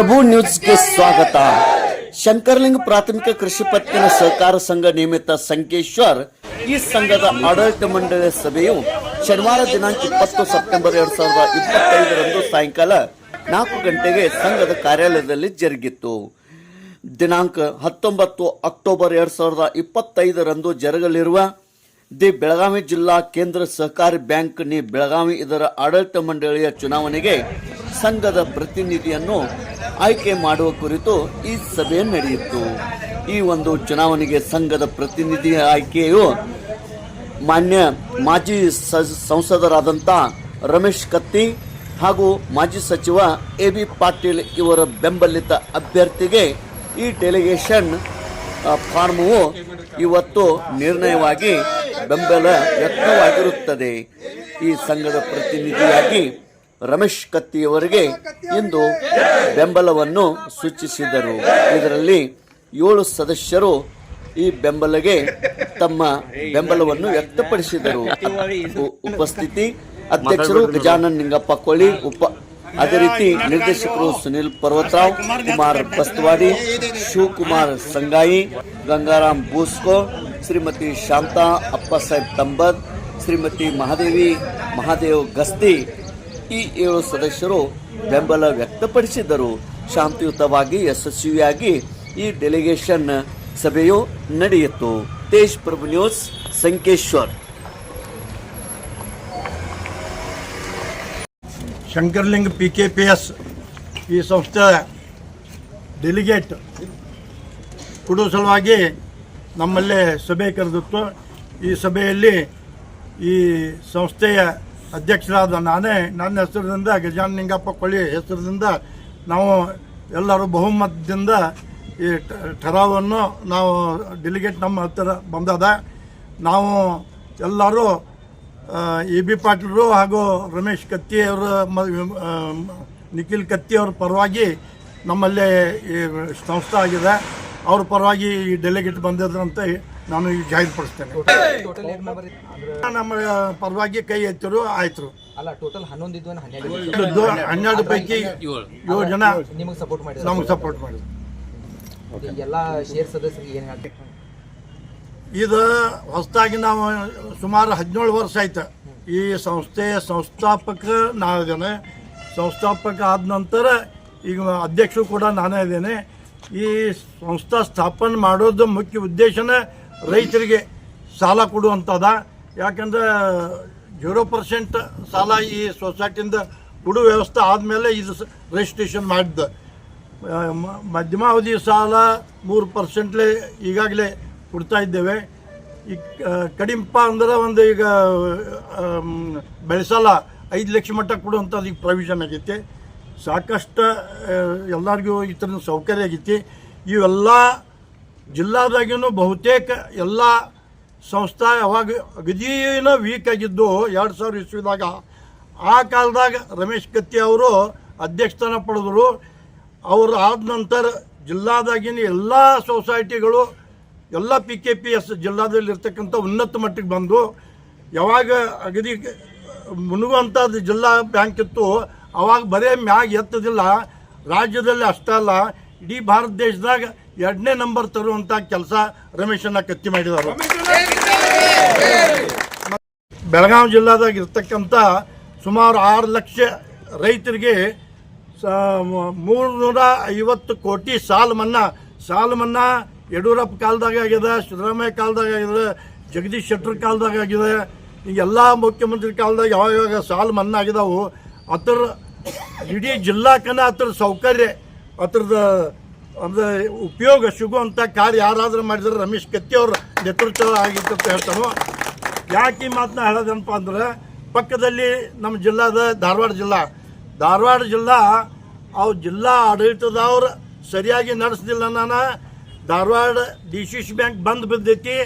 ಪ್ರಭು ನ್ಯೂಸ್ಗೆ ಸ್ವಾಗತ. ಶಂಕರ್ಲಿಂಗ್ ಪ್ರಾಥಮಿಕ ಕೃಷಿ ಪತ್ತಿನ ಸಹಕಾರ ಸಂಘ ನಿಯಮಿತ ಸಂಕೇಶ್ವರ್ ಈ ಸಂಘದ ಆಡಳಿತ ಮಂಡಳಿಯ ಸಭೆಯು ಶನಿವಾರ ದಿನಾಂಕ ಇಪ್ಪತ್ತು ಸೆಪ್ಟೆಂಬರ್ ಎರಡ್ ಸಾವಿರದ ಇಪ್ಪತ್ತೈದರಂದು ಸಾಯಂಕಾಲ ನಾಲ್ಕು ಗಂಟೆಗೆ ಸಂಘದ ಕಾರ್ಯಾಲಯದಲ್ಲಿ ಜರುಗಿತ್ತು. ದಿನಾಂಕ ಹತ್ತೊಂಬತ್ತು ಅಕ್ಟೋಬರ್ ಎರಡ್ ಸಾವಿರದ ಇಪ್ಪತ್ತೈದರಂದು ಜರುಗಲಿರುವ ದಿ ಬೆಳಗಾವಿ ಜಿಲ್ಲಾ ಕೇಂದ್ರ ಸಹಕಾರಿ ಬ್ಯಾಂಕ್ ನಿ ಬೆಳಗಾವಿ ಇದರ ಆಡಳಿತ ಮಂಡಳಿಯ ಚುನಾವಣೆಗೆ ಸಂಘದ ಪ್ರತಿನಿಧಿಯನ್ನು ಆಯ್ಕೆ ಮಾಡುವ ಕುರಿತು ಈ ಸಭೆ ನಡೆಯಿತು. ಈ ಒಂದು ಚುನಾವಣೆಗೆ ಸಂಘದ ಪ್ರತಿನಿಧಿಯ ಆಯ್ಕೆಯು ಮಾನ್ಯ ಮಾಜಿ ಸಂಸದರಾದಂಥ ರಮೇಶ್ ಕತ್ತಿ ಹಾಗೂ ಮಾಜಿ ಸಚಿವ ಎ ಬಿ ಪಾಟೀಲ್ ಇವರ ಬೆಂಬಲಿತ ಅಭ್ಯರ್ಥಿಗೆ ಈ ಡೆಲಿಗೇಷನ್ ಫಾರ್ಮವು ಇವತ್ತು ನಿರ್ಣಯವಾಗಿ ಬೆಂಬಲ ವ್ಯಕ್ತವಾಗಿರುತ್ತದೆ. ಈ ಸಂಘದ ಪ್ರತಿನಿಧಿಯಾಗಿ ರಮೇಶ್ ಕತ್ತಿಯವರಿಗೆ ಇಂದು ಬೆಂಬಲವನ್ನು ಸೂಚಿಸಿದರು. ಇದರಲ್ಲಿ ಏಳು ಸದಸ್ಯರು ಈ ಬೆಂಬಲಗೆ ತಮ್ಮ ಬೆಂಬಲವನ್ನು ವ್ಯಕ್ತಪಡಿಸಿದರು. ಉಪಸ್ಥಿತಿ ಅಧ್ಯಕ್ಷರು ಗಜಾನನ್ ನಿಂಗಪ್ಪ ಕೊಳ್ಳಿ ಉಪ, ಅದೇ ರೀತಿ ನಿರ್ದೇಶಕರು ಸುನಿಲ್ ಪರ್ವತರಾವ್, ಕುಮಾರ್ ಬಸ್ತವಾಡಿ ಶಿವಕುಮಾರ್ ಸಂಗಾಯಿ, ಗಂಗಾರಾಮ್ ಬೂಸ್ಕೋ ಶ್ರೀಮತಿ ಶಾಂತಾ ಅಪ್ಪಸಾಹೇಬ್ ತಂಬದ್, ಶ್ರೀಮತಿ ಮಹಾದೇವಿ ಮಹಾದೇವ್ ಗಸ್ತಿ ಈ ಏಳು ಸದಸ್ಯರು ಬೆಂಬಲ ವ್ಯಕ್ತಪಡಿಸಿದರು ಶಾಂತಿಯುತವಾಗಿ ಯಶಸ್ವಿಯಾಗಿ ಈ ಡೆಲಿಗೇಷನ್ ಸಭೆಯು ನಡೆಯಿತು. Tej Prabhu news, Sankeshwar. Shankarling P K P S ಈ ಸಂಸ್ಥೆ ಡೆಲಿಗೇಟ್ ಕೊಡುವ ಸಲುವಾಗಿ ನಮ್ಮಲ್ಲೇ ಸಭೆ ಕರೆದಿತ್ತು. ಈ ಸಭೆಯಲ್ಲಿ ಈ ಸಂಸ್ಥೆಯ ಅಧ್ಯಕ್ಷರಾದ ನಾನೇ. ನನ್ನ ಹೆಸರಿನಿಂದ ಗಜಾನ್ ನಿಂಗಪ್ಪ ಕೊಳ್ಳಿ ಹೆಸರಿನಿಂದ ನಾವು ಎಲ್ಲರೂ ಬಹುಮತದಿಂದ ಈ ಠರಾವನ್ನು ನಾವು ಡೆಲಿಗೇಟ್ ನಮ್ಮ ಹತ್ತಿರ ಬಂದದ. ನಾವು ಎಲ್ಲರೂ ಎ ಬಿ ಪಾಟೀಲರು ಹಾಗೂ ರಮೇಶ್ ಕತ್ತಿ ಅವರ ನಿಖಿಲ್ ಕತ್ತಿ ಅವ್ರ ಪರವಾಗಿ ನಮ್ಮಲ್ಲೇ ಈ ಸಂಸ್ಥೆ ಆಗಿದೆ. ಅವ್ರ ಪರವಾಗಿ ಈ ಡೆಲಿಗೇಟ್ ಬಂದಿದ್ರಂತ ನಾನು ಈಗ ಜಾಹಿರ್ಪಡಿಸ್ತೇನೆ ಟೋಟಲ್ ಮೆಂಬರ್ ನಮ್ಮ ಪರವಾಗಿ ಕೈ ಎತ್ತರು ಆಯ್ತು ಅಲ್ಲ ಟೋಟಲ್ ಹನ್ನೊಂದು ಇದ್ವು ಹನ್ನೆರಡು ಪೈಕಿ ಏಳು. ಜನ ನಿಮಗೆ ಸಪೋರ್ಟ್ ಮಾಡಿದ್ರು ನಮ್ಗೆ ಸಪೋರ್ಟ್ ಮಾಡಿದ್ರು ಎಲ್ಲಾ ಶೇರ್ ಸದಸ್ಯರಿಗೆ ಏನ್ ಇದು ಹೊಸದಾಗಿ ನಾವು ಸುಮಾರು ಹದಿನೇಳು ವರ್ಷ ಆಯ್ತು. ಈ ಸಂಸ್ಥೆಯ ಸಂಸ್ಥಾಪಕ ಜನ ಸಂಸ್ಥಾಪಕ ಆದ ನಂತರ ಈಗ ಅಧ್ಯಕ್ಷರು ಕೂಡ ನಾನೇ ಇದ್ದೇನೆ. ಈ ಸಂಸ್ಥಾ ಸ್ಥಾಪನೆ ಮಾಡೋದು ಮುಖ್ಯ ಉದ್ದೇಶನೇ ರೈತರಿಗೆ ಸಾಲ ಕೊಡುವಂಥದ ಯಾಕಂದ್ರೆ ಜೀರೋ ಪರ್ಸೆಂಟ್ ಸಾಲ ಈ ಸೊಸೈಟಿಯಿಂದ ಕೊಡುವ ವ್ಯವಸ್ಥೆ ಆದಮೇಲೆ ಇದು ರಿಜಿಸ್ಟ್ರೇಷನ್ ಮಾಡಿದ್ದ. ಮಧ್ಯಮಾವಧಿ ಸಾಲ ಮೂರು ಪರ್ಸೆಂಟ್ಲೇ ಈಗಾಗಲೇ ಕೊಡ್ತಾ ಇದ್ದೇವೆ. ಈ ಕಡಿಮೆ ಅಂದ್ರೆ ಒಂದು ಈಗ ಬೆಳೆಸಾಲ ಐದು ಲಕ್ಷ ಮಟ್ಟ ಕೊಡುವಂಥದ್ದು ಈಗ ಪ್ರೊವಿಷನ್ ಆಗೈತಿ. ಸಾಕಷ್ಟು ಎಲ್ಲರಿಗೂ ಈ ಥರದ ಸೌಕರ್ಯ ಆಗೈತಿ. ಇವೆಲ್ಲ ಜಿಲ್ಲಾದಾಗಿನೂ ಬಹುತೇಕ ಎಲ್ಲ ಸಂಸ್ಥೆ ಯಾವಾಗ ಅಗದೀನ ವೀಕ್ ಆಗಿದ್ದು ಎರಡು ಸಾವಿರ ಇಸ್ವಿದಾಗ, ಆ ಕಾಲದಾಗ ರಮೇಶ್ ಕತ್ತಿ ಅವರು ಅಧ್ಯಕ್ಷತನ ಪಡೆದರು. ಅವರು ಆದ ನಂತರ ಜಿಲ್ಲಾದಾಗಿನ ಎಲ್ಲ ಸೊಸೈಟಿಗಳು, ಎಲ್ಲ ಪಿ ಕೆ ಪಿ ಎಸ್ ಜಿಲ್ಲಾದಲ್ಲಿ ಇರ್ತಕ್ಕಂಥ ಉನ್ನತ ಮಟ್ಟಿಗೆ ಬಂದು, ಯಾವಾಗ ಅಗದಿ ಮುನುಗುವಂಥದ್ದು ಜಿಲ್ಲಾ ಬ್ಯಾಂಕ್ ಇತ್ತು, ಅವಾಗ ಬರೇ ಮ್ಯಾಗ ಎತ್ತದಿಲ್ಲ. ರಾಜ್ಯದಲ್ಲಿ ಅಷ್ಟೇ ಅಲ್ಲ, ಇಡೀ ಭಾರತ ದೇಶದಾಗ ಎರಡನೇ ನಂಬರ್ ತರುವಂಥ ಕೆಲಸ ರಮೇಶನ್ನ ಕತ್ತಿ ಮಾಡಿದರು. ಬೆಳಗಾವಿ ಜಿಲ್ಲಾದಾಗ ಇರ್ತಕ್ಕಂಥ ಸುಮಾರು ಆರು ಲಕ್ಷ ರೈತರಿಗೆ ಸ, ಮೂರ್ನೂರ ಐವತ್ತು ಕೋಟಿ ಸಾಲ ಮನ್ನಾ ಸಾಲ ಮನ್ನಾ ಯಡಿಯೂರಪ್ಪ ಕಾಲದಾಗ ಆಗಿದೆ, ಸಿದ್ದರಾಮಯ್ಯ ಕಾಲದಾಗ ಆಗಿದೆ, ಜಗದೀಶ್ ಶೆಟ್ಟರ್ ಕಾಲದಾಗ ಆಗಿದೆ. ಎಲ್ಲ ಮುಖ್ಯಮಂತ್ರಿ ಕಾಲದಾಗ ಯಾವ ಯಾವಾಗ ಸಾಲ ಮನ್ನಾ ಆಗಿದಾವು ಅದ್ರ ಇಡೀ ಜಿಲ್ಲಾಕನ ಅದ್ರ ಸೌಕರ್ಯ ಅದ್ರದ ಅಂದ್ರೆ ಉಪಯೋಗ ಸಿಗುವಂಥ ಕಾರ್ಯ ಯಾರಾದರೂ ಮಾಡಿದ್ರೆ ರಮೇಶ್ ಕತ್ತಿ ಅವ್ರ ನೇತೃತ್ವ ಆಗಿತ್ತು ಅಂತ ಹೇಳ್ತಾನೋ. ಯಾಕೆ ಈ ಮಾತನ್ನ ಹೇಳೋದನಪ್ಪ ಅಂದ್ರೆ ಪಕ್ಕದಲ್ಲಿ ನಮ್ಮ ಜಿಲ್ಲಾದ ಧಾರವಾಡ ಜಿಲ್ಲಾ. ಧಾರವಾಡ ಜಿಲ್ಲಾ, ಅವು ಜಿಲ್ಲಾ ಆಡಳಿತದವ್ರು ಸರಿಯಾಗಿ ನಡೆಸ್ದಿಲ್ಲ ನಾನು. Dharwad D C C bank ಬಂದ್ ಬಿದ್ದೈತಿ.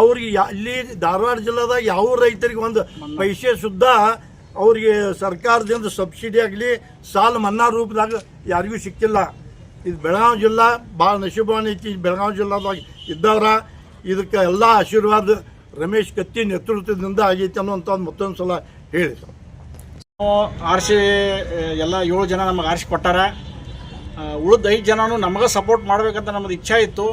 ಅವ್ರಿಗೆ ಇಲ್ಲಿ ಧಾರವಾಡ ಜಿಲ್ಲಾದಾಗ ಯಾವ ರೈತರಿಗೆ ಒಂದು ಪೈಸೆ ಸುದ್ದ ಅವ್ರಿಗೆ ಸರ್ಕಾರದಿಂದ ಸಬ್ಸಿಡಿ ಆಗಲಿ ಸಾಲ ಮನ್ನಾ ರೂಪದಾಗ ಯಾರಿಗೂ ಸಿಕ್ಕಿಲ್ಲ. ಇದು ಬೆಳಗಾವಿ ಜಿಲ್ಲಾ ಭಾಳ ನಶೀಬಾನ ಐತಿ. ಬೆಳಗಾವಿ ಜಿಲ್ಲಾದಾಗ ಇದ್ದವ್ರ, ಇದಕ್ಕೆ ಎಲ್ಲ ಆಶೀರ್ವಾದ ರಮೇಶ್ ಕತ್ತಿ ನೇತೃತ್ವದಿಂದ ಆಗೈತೆ ಅನ್ನುವಂಥದ್ದು ಮತ್ತೊಂದು ಸಲ ಹೇಳಿ ಆರಿಸಿ ಎಲ್ಲ ಏಳು ಜನ ನಮಗೆ ಆರಿಸಿ ಕೊಟ್ಟಾರ. ಉಳಿದ ಐದು ಜನನು ನಮಗೆ ಸಪೋರ್ಟ್ ಮಾಡಬೇಕಂತ ನಮ್ಮದು ಇಚ್ಛೆ ಇತ್ತು.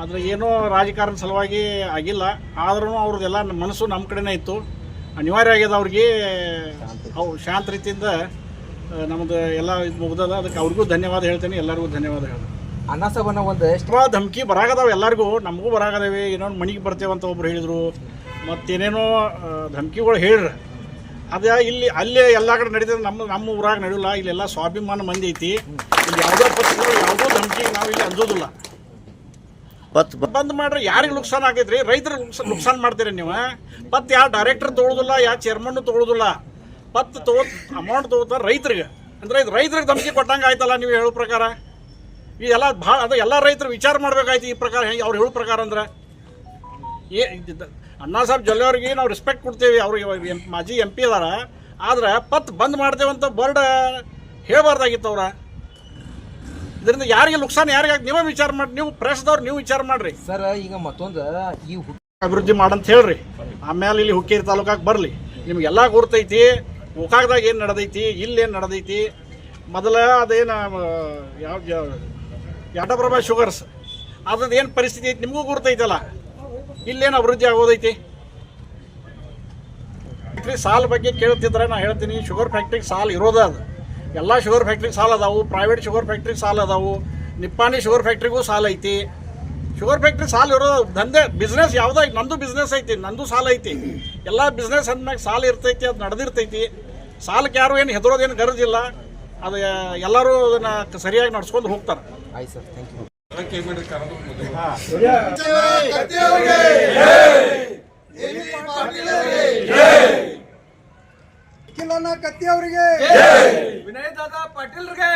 ಆದರೆ ಏನೋ ರಾಜಕಾರಣ ಸಲುವಾಗಿ ಆಗಿಲ್ಲ. ಆದ್ರೂ ಅವ್ರದ್ದೆಲ್ಲ ಮನಸ್ಸು ನಮ್ಮ ಕಡೆನೇ ಇತ್ತು. ಅನಿವಾರ್ಯ ಆಗ್ಯದ ಅವ್ರಿಗೆ. ಅವು ಶಾಂತ ರೀತಿಯಿಂದ ನಮ್ಮದು ಎಲ್ಲ ಇದು ಮುಗ್ದದ ಅದಕ್ಕೆ ಅವ್ರಿಗೂ ಧನ್ಯವಾದ ಹೇಳ್ತೇನೆ ಎಲ್ಲರಿಗೂ ಧನ್ಯವಾದ ಹೇಳ್ತೇನೆ. ಅನ್ನ ಸಭನ ಒಂದು ಎಷ್ಟು? ಧಮಕಿ ಬರಾಗದಾವ ಎಲ್ಲರಿಗೂ ನಮಗೂ ಬರಾಗದಾವೆ ಏನೋ ಮನೆಗೆ ಬರ್ತೇವೆ ಅಂತ ಒಬ್ರು ಹೇಳಿದರು. ಮತ್ತೇನೇನೋ ಧಮಕಿಗಳು ಹೇಳ್ರ. ಅದ ಇಲ್ಲಿ ಅಲ್ಲೇ ಎಲ್ಲ ಕಡೆ ನಡೀತದೆ ನಮ್ಮ ನಮ್ಮ ಊರಾಗ ನಡೆಯಲ್ಲ ಇಲ್ಲೆಲ್ಲ ಸ್ವಾಭಿಮಾನ ಮಂದಿ ಐತಿ. ಇಲ್ಲಿ ಯಾವುದೋ ಪಕ್ಷಗಳು ಯಾವುದೋ ಧಮಕಿ ನಾವು ಇಲ್ಲಿ ಅಂಜೋದಿಲ್ಲ ಬಂದ್ ಮಾಡ್ರಿ ಯಾರಿಗೆ ನುಕ್ಸಾನ್ ಆಗೈತ್ರಿ ರೈತರಿಗೆ ನುಕ್ಸಾನ್ ಮಾಡ್ತೀರಿ ನೀವು? ಮತ್ತೆ ಯಾವ ಡೈರೆಕ್ಟರ್ ತೊಗೊಳುದಿಲ್ಲ ಯಾವ ಚೇರ್ಮನ್ ತೊಗೊಳುದಿಲ್ಲ. ಪತ್ ತಗೋ ಅಮೌಂಟ್ ತಗೋತಾರೆ ರೈತರಿಗೆ. ಅಂದ್ರೆ ಇದು ರೈತರಿಗೆ ಧಮಕಿ ಕೊಟ್ಟಂಗೆ ಆಯ್ತಲ್ಲ ನೀವು ಹೇಳೋ ಪ್ರಕಾರ? ಇದೆಲ್ಲ ಭಾಳ ಅದು ಎಲ್ಲ ರೈತರು ವಿಚಾರ ಮಾಡ್ಬೇಕಾಯ್ತು ಈ ಪ್ರಕಾರ ಹೆಂಗೆ ಅವ್ರು ಹೇಳೋ ಪ್ರಕಾರ ಅಂದ್ರೆ. ಏ ಅಣ್ಣಾ ಸಾಹೇಬ್ ಜೊಲ್ಲೆ ಅವ್ರಿಗೆ ನಾವು ರೆಸ್ಪೆಕ್ಟ್ ಕೊಡ್ತೇವೆ. ಅವ್ರಿಗೆ ಮಾಜಿ ಎಂ ಪಿ ಅದಾರ. ಆದ್ರೆ ಪತ್ ಬಂದ್ ಮಾಡ್ತೇವಂತ ಬರ್ಡ್ ಹೇಳಬಾರ್ದಾಗಿತ್ತು ಅವ್ರ. ಇದರಿಂದ ಯಾರಿಗೆ ನುಕ್ಸಾನ್ ಯಾರಿಗೆ ನೀವೇ ವಿಚಾರ ಮಾಡಿ ನೀವು ಪ್ರೆಸ್ದವ್ರು ನೀವು ವಿಚಾರ ಮಾಡ್ರಿ. ಸರ್ ಈಗ ಮತ್ತೊಂದು ಈ ಅಭಿವೃದ್ಧಿ ಮಾಡಂತ ಹೇಳ್ರಿ. ಆಮೇಲೆ ಇಲ್ಲಿ ಹುಕ್ಕೇರಿ ತಾಲೂಕಾಗ ಬರಲಿ. ನಿಮ್ಗೆಲ್ಲ ಗುರ್ತೈತಿ. ಗೋಕಾಕ್ದಾಗ ಏನು ನಡೆದೈತಿ, ಇಲ್ಲೇನು ನಡೆದೈತಿ. ಮೊದಲ ಅದೇನು ಯಾವ ಯಾಟಪ್ರಭಾ ಶುಗರ್ಸ್, ಅದ್ರದ್ದು ಏನು ಪರಿಸ್ಥಿತಿ ಐತಿ ನಿಮಗೂ ಗುರ್ತೈತಲ್ಲ? ಇಲ್ಲೇನು ಅಭಿವೃದ್ಧಿ ಆಗೋದೈತಿ? ಫ್ಯಾಕ್ಟ್ರಿ ಸಾಲ ಬಗ್ಗೆ ಕೇಳ್ತಿದ್ರೆ ನಾನು ಹೇಳ್ತೀನಿ, ಶುಗರ್ ಫ್ಯಾಕ್ಟ್ರಿಗೆ ಸಾಲ ಇರೋದ ಅದು. ಎಲ್ಲ ಶುಗರ್ ಫ್ಯಾಕ್ಟ್ರಿಗೆ ಸಾಲ ಅದಾವು ಪ್ರೈವೇಟ್ ಶುಗರ್ ಫ್ಯಾಕ್ಟ್ರಿಗೆ ಸಾಲ ಅದಾವು, ನಿಪ್ಪಾಣಿ ಶುಗರ್ ಫ್ಯಾಕ್ಟ್ರಿಗೂ ಸಾಲ ಐತಿ. ಶುಗರ್ ಫ್ಯಾಕ್ಟ್ರಿ ಸಾಲ ಇರೋದು ದಂಧೆ ಬಿಸ್ನೆಸ್ ಯಾವುದೋ ನಂದು ಬಿಸ್ನೆಸ್ ಐತಿ, ನಂದು ಸಾಲ ಐತಿ. ಎಲ್ಲ ಬಿಸ್ನೆಸ್ ಅಂದ್ಮ್ಯಾಗ ಸಾಲ ಇರ್ತೈತಿ, ಅದು ನಡೆದಿರ್ತೈತಿ. ಸಾಲಕ್ಕೆ ಯಾರು ಏನು ಹೆದರೋದೇನು ಗರಜಿಲ್ಲ. ಅದು ಎಲ್ಲರೂ ಅದನ್ನು ಸರಿಯಾಗಿ ನಡ್ಸ್ಕೊಂಡು ಹೋಗ್ತಾರೆ. ಆಯ್ತು ಸರ್ ಥ್ಯಾಂಕ್ ಯು ಕಿಲೋನ ಕತ್ತಿ ಅವರಿಗೆ ವಿನಯ್ ದಾದಾ ಪಾಟೀಲ್ರಿಗೆ.